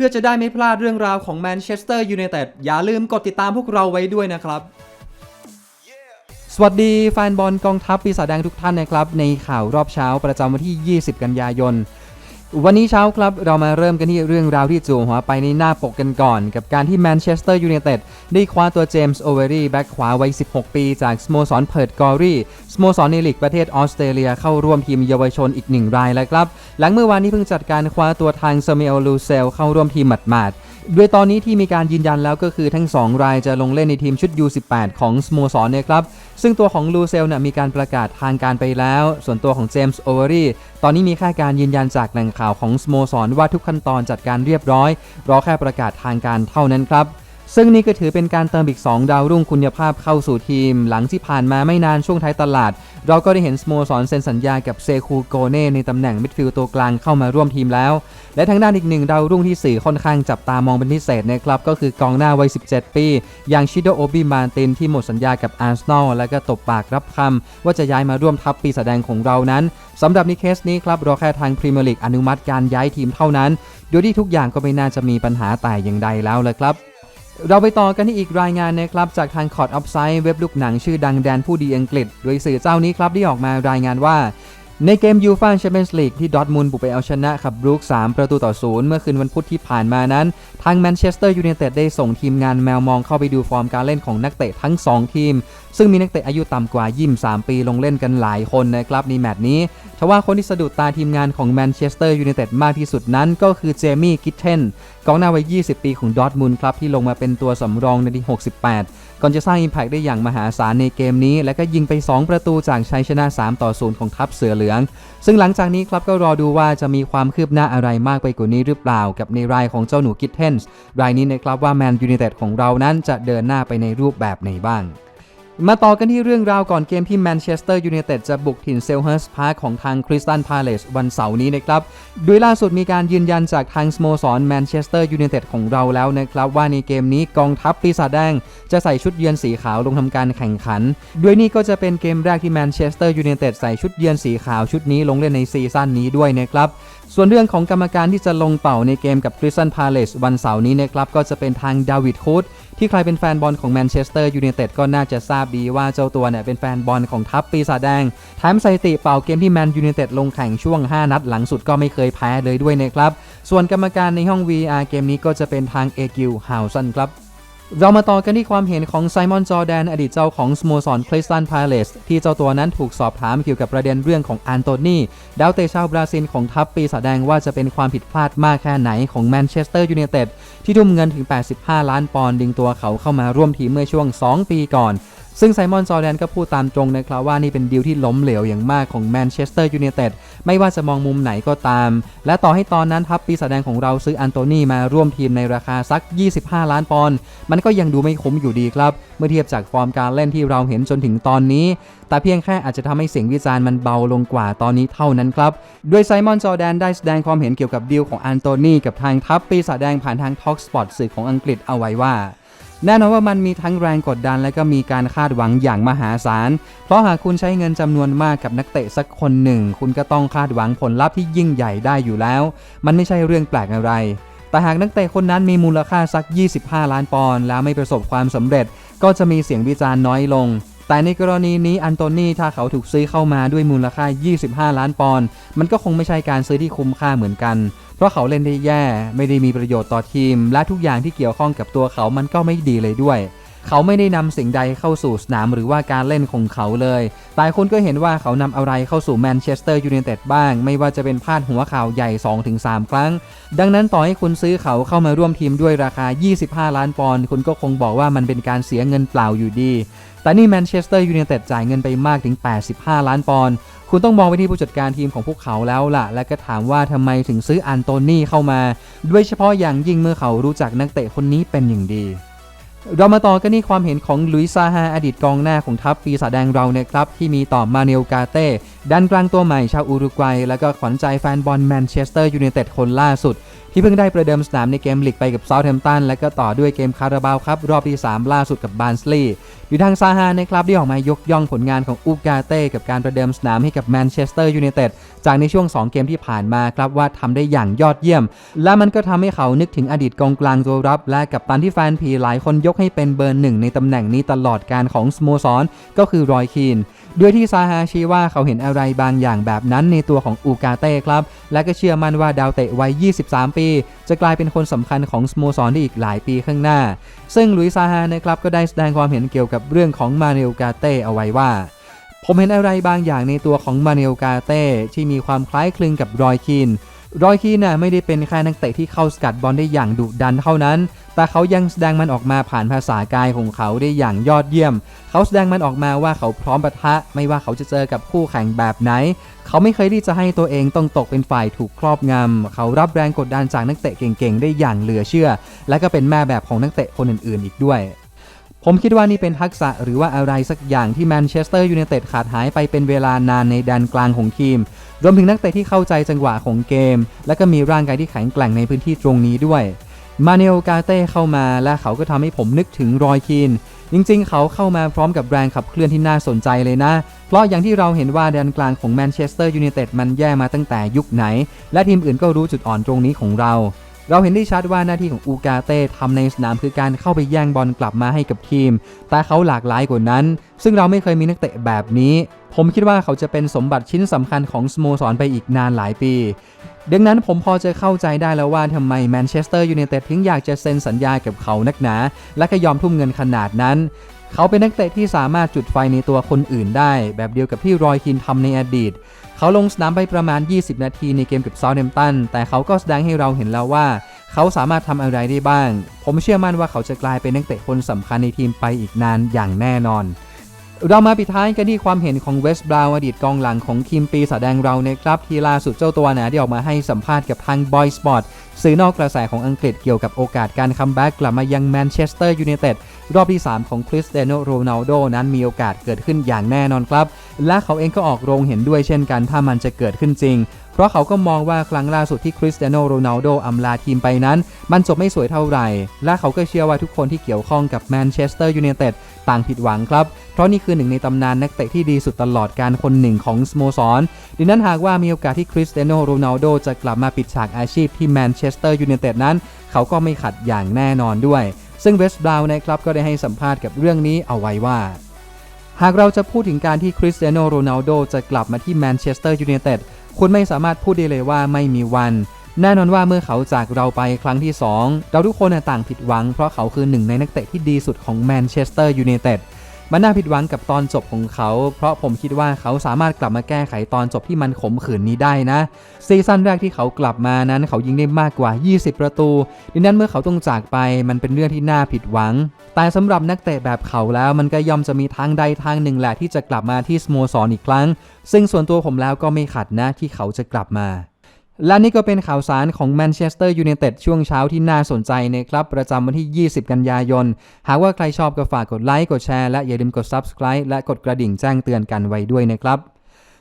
พื่อจะได้ไม่พลาดเรื่องราวของแมนเชสเตอร์ยูไนเต็ดอย่าลืมกดติดตามพวกเราไว้ด้วยนะครับ สวัสดีแฟนบอลกองทัพปีศาจแดงทุกท่านนะครับ ในข่าวรอบเช้าประจำวันที่ 20 กันยายน วันนี้เช้าครับเรามาเริ่มกันที่เรื่องราวที่จู่หัวไปในหน้าปกกันก่อน กับการที่แมนเชสเตอร์ยูไนเต็ดได้คว้าตัวเจมส์โอเวอรี่แบ็กขวาวัย 16 ปีจากสโมสรเพิร์ดกอรี่สโมสรในลีกประเทศออสเตรเลียเข้าร่วมทีมเยาวชนอีกหนึ่งรายแล้วครับ หลังเมื่อวานนี้เพิ่งจัดการคว้าตัวทางเซมิเอลลูเซลเข้าร่วมทีมหมาดๆ โดยตอนนี้ที่มีการยืนยันแล้วก็คือทั้ง 2 รายจะลงเล่นในทีมชุด U18 ของสโมสรเนี่ยครับ ซึ่งตัวของลูเซลเนี่ยมีการประกาศทางการไปแล้ว ส่วนตัวของเจมส์โอเวอรี่ตอนนี้มีแค่การยืนยันจากแหล่งข่าวของสโมสรว่าทุกขั้นตอนจัดการเรียบร้อย รอแค่ประกาศทางการเท่านั้นครับ ซึ่งนี่ก็ถือเป็นการเติมอีก 2 ดาวรุ่งคุณภาพเข้าสู่ทีม หลังที่ผ่านมาไม่นานช่วงท้ายตลาด เราก็ได้เห็นสโมสรเซ็นสัญญากับเซคูโกเน่ในตำแหน่งมิดฟิลด์ตัวกลางเข้ามาร่วมทีมแล้ว และทางด้านอีกหนึ่งดาวรุ่งที่สื่อค่อนข้างจับตามองเป็นพิเศษนะครับก็คือกองหน้าวัย 17 ปี อย่างชิโดโอบิมาตินที่หมดสัญญากับอาร์เซนอลและก็ตบปากรับคำว่าจะย้ายมาร่วมทัพปีศาจแดงของเรานั้นสำหรับในเคสนี้ครับรอแค่ทางพรีเมียร์ลีกอนุมัติการย้ายทีมเท่านั้น โดยที่ทุกอย่างก็ไม่น่าจะมีปัญหาแต่อย่างใดแล้วเลยครับ เราไปต่อกันที่อีกรายงานนะครับ จากทางคอร์ดออฟไซด์เว็บลูกหนังชื่อดังแดนผู้ดีอังกฤษ โดยสื่อเจ้านี้ครับได้ออกมารายงานว่า ในเกมยูฟ่าแชมเปี้ยนส์ลีกที่ดอทมุนบุกไปเอาชนะขับบรูค3ประตูต่อศูนย์เมื่อคืนวันพุธที่ผ่านมานั้นางแมนเชสเตอร์ยูไนเต็ดได้ส่งทีมงานแมวมองเข้าไปดูฟอร์มการเล่นของนักเตะทั้ง 2 ทีม ซึ่งมีนักเตะอายุต่ำกว่า 23 ปีลงเล่นกันหลายคนนะครับในแมตช์นี้ทว่าคนที่สะดุดตาทีมงานของแมนเชสเตอร์ยูไนเต็ดมากที่สุดนั้นก็คือเจมี่กิทเทนกองหน้าวัย 20 ปีของดอร์ทมุนครับที่ลงมาเป็นตัวสำรองในที่ 68 ก่อนจะสร้าง Impact ได้อย่างมหาศาลในเกมนี้ และก็ยิงไป 2 ประตูจากชัยชนะ 3 ต่อ 0 ของทัพเสือเหลือง ซึ่งหลังจากนี้ครับก็รอดูว่าจะมีความคืบหน้าอะไรมากไปกว่านี้หรือเปล่ากับในรายของเจ้าหนูกิทเทนส์รายนี้นะครับว่าแมนยูไนเต็ดของเรานั้นจะเดินหน้าไปในรูปแบบไหนบ้าง มาต่อกันที่เรื่องราวก่อนเกมที่แมนเชสเตอร์ยูไนเต็ดจะบุกถิ่นเซลเฮิร์สพาร์คของทางคริสตันพาเลสวันเสาร์นี้นะครับ โดยล่าสุดมีการยืนยันจากทางสโมสรแมนเชสเตอร์ยูไนเต็ดของเราแล้วนะครับ ว่าในเกมนี้กองทัพปีศาจแดง จะใส่ชุดเยือนสีขาวลงทำการแข่งขัน ด้วยนี่ก็จะเป็นเกมแรกที่แมนเชสเตอร์ยูไนเต็ดใส่ชุดเยือนสีขาวชุดนี้ลงเล่นในซีซั่นนี้ด้วยนะครับส่วนเรื่องของกรรมการที่จะลงเป่าในเกมกับคริสตันพาเลสวันเสาร์นี้นะครับก็จะเป็นทางดาวิดฮูด ที่ใครเป็นแฟนบอลของแมนเชสเตอร์ยูไนเต็ดก็น่าจะทราบดีว่าเจ้าตัวเนี่ยเป็นแฟนบอลของทัพปีศาจแดงแถมสถิติเป่าเกมที่แมนยูไนเต็ดลงแข่งช่วง 5 นัดหลังสุดก็ไม่เคยแพ้เลยด้วยนะครับ ส่วนกรรมการในห้อง VR เกมนี้ก็จะเป็นทางเอกิวฮาวสันครับ เรามาต่อกันที่ความเห็นของไซมอนจอแดน อดีตเจ้าของสโมสรคลิสตันพาเลสที่เจ้าตัวนั้นถูกสอบถามเกี่ยวกับประเด็นเรื่องของอันโตนีดาวเตชาวบราซิลของทัพปีศาจแดงว่าจะเป็นความผิดพลาดมากแค่ไหนของแมนเชสเตอร์ยูไนเต็ดที่ทุ่มเงินถึง 85 ล้านปอนด์ดึงตัวเขาเข้ามาร่วมทีมเมื่อช่วง 2 ปีก่อน ซึ่งไซมอนจอร์แดนก็พูดตามตรงนะครับว่านี่เป็นดีลที่ล้มเหลวอย่างมากของแมนเชสเตอร์ยูไนเต็ดไม่ว่าจะมองมุมไหนก็ตาม และต่อให้ตอนนั้นทัพปีศาจแดงของเราซื้ออันโตนีมาร่วมทีมในราคาสัก 25 ล้านปอนด์มันก็ยังดูไม่คุ้มอยู่ดีครับ เมื่อเทียบจากฟอร์มการเล่นที่เราเห็นจนถึงตอนนี้ แต่เพียงแค่อาจจะทำให้เสียงวิจารณ์มันเบาลงกว่าตอนนี้เท่านั้นครับโดยไซมอนจอร์แดนได้แสดงความเห็นเกี่ยวกับดีลของอันโตนีกับทางทัพปีศาจแดงผ่านทางทอ l กสปอร์ตสื่อของอังกฤษเอาไว้ว่า แน่นอนว่ามันมีทั้งแรงกดดันและก็มีการคาดหวังอย่างมหาศาล เพราะหากคุณใช้เงินจำนวนมากกับนักเตะสักคนหนึ่ง คุณก็ต้องคาดหวังผลลัพธ์ที่ยิ่งใหญ่ได้อยู่แล้ว มันไม่ใช่เรื่องแปลกอะไร แต่หากนักเตะคนนั้นมีมูลค่าสัก 25 ล้านปอนด์แล้วไม่ประสบความสำเร็จ ก็จะมีเสียงวิจารณ์น้อยลง แต่ในกรณีนี้อันโตนีถ้าเขาถูกซื้อเข้ามาด้วยมูลค่า 25 ล้านปอนด์มันก็คงไม่ใช่การซื้อที่คุ้มค่าเหมือนกัน เพราะเขาเล่นได้แย่ ไม่ได้มีประโยชน์ต่อทีม และทุกอย่างที่เกี่ยวข้องกับตัวเขามันก็ไม่ดีเลยด้วยเขาไม่ได้นำสิ่งใดเข้าสู่สนามหรือว่าการเล่นของเขาเลยแต่คนก็เห็นว่าเขานำอะไรเข้าสู่แมนเชสเตอร์ยูไนเต็ดบ้าง ไม่ว่าจะเป็นพาดหัวข่าวใหญ่ 2-3 ครั้ง ดังนั้นต่อให้คุณซื้อเขาเข้ามาร่วมทีมด้วยราคา 25 ล้านปอนด์ คุณก็คงบอกว่ามันเป็นการเสียเงินเปล่าอยู่ดี แต่นี่แมนเชสเตอร์ยูไนเต็ดจ่ายเงินไปมากถึง 85 ล้านปอนด์คุณต้องมองไปที่ผู้จัดการทีมของพวกเขาแล้วล่ะ และก็ถามว่าทำไมถึงซื้ออันโตนี่เข้ามาโดยเฉพาะอย่างยิ่งเมื่อเขารู้จักนักเตะคนนี้เป็นอย่างดี เรามาต่อกันที่ความเห็นของลุยซาฮาอดีตกองหน้าของทัพปีศาจแดงเราเนะครับ ที่มีต่อมาเนลกาเต้ดันกลางตัวใหม่ชาวอุรุกวัย แล้วก็ขวัญใจแฟนบอลแมนเชสเตอร์ยูไนเต็ดคนล่าสุด ที่เพิ่งได้ประเดิมสนามในเกมลีกไปกับเซาท์แฮมป์ตันและก็ต่อด้วยเกมคาราบาวครับ รอบที่ 3 ล่าสุดกับบานสลีย์อยู่ทางซาฮานะครับได้ออกมายกย่องผลงานของอูกาเต้กับการประเดิมสนามให้กับแมนเชสเตอร์ยูไนเต็ดจากในช่วง 2 เกมที่ผ่านมาครับว่าทำได้อย่างยอดเยี่ยม และมันก็ทำให้เขานึกถึงอดีตกองกลางตัวรับ และกับตันที่แฟนผีหลายคนยกให้เป็นเบอร์หนึ่งในตำแหน่งนี้ตลอดการของสโมสร ก็คือรอยคีน ด้วยที่ซาฮาชี้ว่าเขาเห็นอะไรบางอย่างแบบนั้นในตัวของอูกาเต้ครับ และก็เชื่อมั่นว่าดาวเตะวัย 23 ปี จะกลายเป็นคนสำคัญของสโมสรได้อีกหลายปีข้างหน้า ซึ่งลุยซาฮานะครับก็ได้แสดงความเห็นเกี่ยวกับเรื่องของมาเนลกาเต้เอาไว้ว่าผมเห็นอะไรบางอย่างในตัวของมาเนลกาเต้ที่มีความคล้ายคลึงกับรอยคีนรอยคีนน่ะไม่ได้เป็นแค่นักเตะที่เข้าสกัดบอลได้อย่างดุดันเท่านั้น แต่เขายังแสดงมันออกมาผ่านภาษากายของเขาได้อย่างยอดเยี่ยม เขาแสดงมันออกมาว่าเขาพร้อมปะทะ ไม่ว่าเขาจะเจอกับคู่แข่งแบบไหน เขาไม่เคยที่จะให้ตัวเองต้องตกเป็นฝ่ายถูกครอบงำ เขารับแรงกดดันจากนักเตะเก่งๆ ได้อย่างเหลือเชื่อ และก็เป็นแม่แบบของนักเตะคนอื่นๆ อีกด้วยผมคิดว่านี่เป็นทักษะหรือว่าอะไรสักอย่างที่แมนเชสเตอร์ยูไนเต็ดขาดหายไปเป็นเวลานานในแดนกลางของทีม รวมถึงนักเตะที่เข้าใจจังหวะของเกม และก็มีร่างกายที่แข็งแกร่งในพื้นที่ตรงนี้ด้วย มาเนลกาเต้เข้ามาและเขาก็ทำให้ผมนึกถึงรอยคีน จริงๆ เขาเข้ามาพร้อมกับแรงขับเคลื่อนที่น่าสนใจเลยนะ เพราะอย่างที่เราเห็นว่าแดนกลางของแมนเชสเตอร์ยูไนเต็ดมันแย่มาตั้งแต่ยุคไหน และทีมอื่นก็รู้จุดอ่อนตรงนี้ของเรา เราเห็นได้ชัดว่าหน้าที่ของอูกาเต้ทำในสนามคือการเข้าไปแย่งบอลกลับมาให้กับทีม แต่เขาหลากหลายกว่านั้น ซึ่งเราไม่เคยมีนักเตะแบบนี้ ผมคิดว่าเขาจะเป็นสมบัติชิ้นสำคัญของสโมสรไปอีกนานหลายปี ดังนั้นผมพอจะเข้าใจได้แล้วว่าทำไมแมนเชสเตอร์ยูไนเต็ดถึงอยากจะเซ็นสัญญากับเขานักหนา และก็ยอมทุ่มเงินขนาดนั้นเขาเป็นนักเตะที่สามารถจุดไฟในตัวคนอื่นได้ แบบเดียวกับที่รอยคินทำในอดีต เขาลงสนามไปประมาณ 20 นาทีในเกมกับซา u เ h มตัน แต่เขาก็แสดงให้เราเห็นแล้วว่า เขาสามารถทำอะไรได้บ้าง ผมเชื่อมั่นว่าเขาจะกลายเป็นนักเตะคนสำคัญในทีมไปอีกนานอย่างแน่นอน เรามาปิดท้ายกันที่ความเห็นของเวสต์บราวน์อดีตกองหลังของทีมปีศาจแดงเรานะครับที่ล่าสุดเจ้าตัวนะได้ออกมาให้สัมภาษณ์กับทาง Boy Sport สื่อนอกกระแสของอังกฤษเกี่ยวกับโอกาสการคัมแบ็กกลับมายังแมนเชสเตอร์ยูไนเต็ด รอบที่ 3 ของคริสเตียโนโรนัลโดนั้นมีโอกาสเกิดขึ้นอย่างแน่นอนครับ และเขาเองก็ออกโรงเห็นด้วยเช่นกันถ้ามันจะเกิดขึ้นจริง เพราะเขาก็มองว่าครั้งล่าสุดที่คริสเตียโนโรนัลโดอำลาทีมไปนั้น มันจบไม่สวยเท่าไหร่ และเขาก็เชื่อว่าทุกคนที่เกี่ยวข้องกับแมนเชสเตอร์ยูไนเต็ดต่างผิดหวังครับ เพราะนี่คือหนึ่งในตำนานนักเตะที่ดีสุดตลอดการคนหนึ่งของสโมสรดังนั้นหากว่ามีโอกาสที่คริสเตียโนโรนัลโดจะกลับมาปิดฉากอาชีพที่แมนเชสเตอร์ยูไนเต็ดนั้น เขาก็ไม่ขัดอย่างแน่นอนด้วย ซึ่งเวสต์บราวน์นะครับก็ได้ให้สัมภาษณ์กับเรื่องนี้เอาไว้ว่า หากเราจะพูดถึงการที่คริสเตียโนโรนัลโดจะกลับมาที่แมนเชสเตอร์ยูไนเต็ดคุณไม่สามารถพูดได้เลยว่าไม่มีวัน แน่นอนว่าเมื่อเขาจากเราไปครั้งที่ 2 เราทุกคนต่างผิดหวังเพราะเขาคือหนึ่งในนักเตะที่ดีสุดของแมนเชสเตอร์ยูไนเต็ด มันน่าผิดหวังกับตอนจบของเขา เพราะผมคิดว่าเขาสามารถกลับมาแก้ไขตอนจบที่มันขมขื่นนี้ได้นะ ซีซั่นแรกที่เขากลับมานั้นเขายิงได้มากกว่า 20 ประตู ดังนั้นเมื่อเขาต้องจากไปมันเป็นเรื่องที่น่าผิดหวัง แต่สำหรับนักเตะแบบเขาแล้วมันก็ย่อมจะมีทางใดทางหนึ่งแหละที่จะกลับมาที่สโมสรอีกครั้ง ซึ่งส่วนตัวผมแล้วก็ไม่ขัดนะที่เขาจะกลับมา และนี่ก็เป็นข่าวสารของแมนเชสเตอร์ยูไนเต็ดช่วงเช้าที่น่าสนใจนะครับ ประจำวันที่ 20 กันยายน หากว่าใครชอบก็ฝากกดไลค์ กดแชร์ และอย่าลืมกด Subscribe และกดกระดิ่งแจ้งเตือนกันไว้ด้วยนะครับ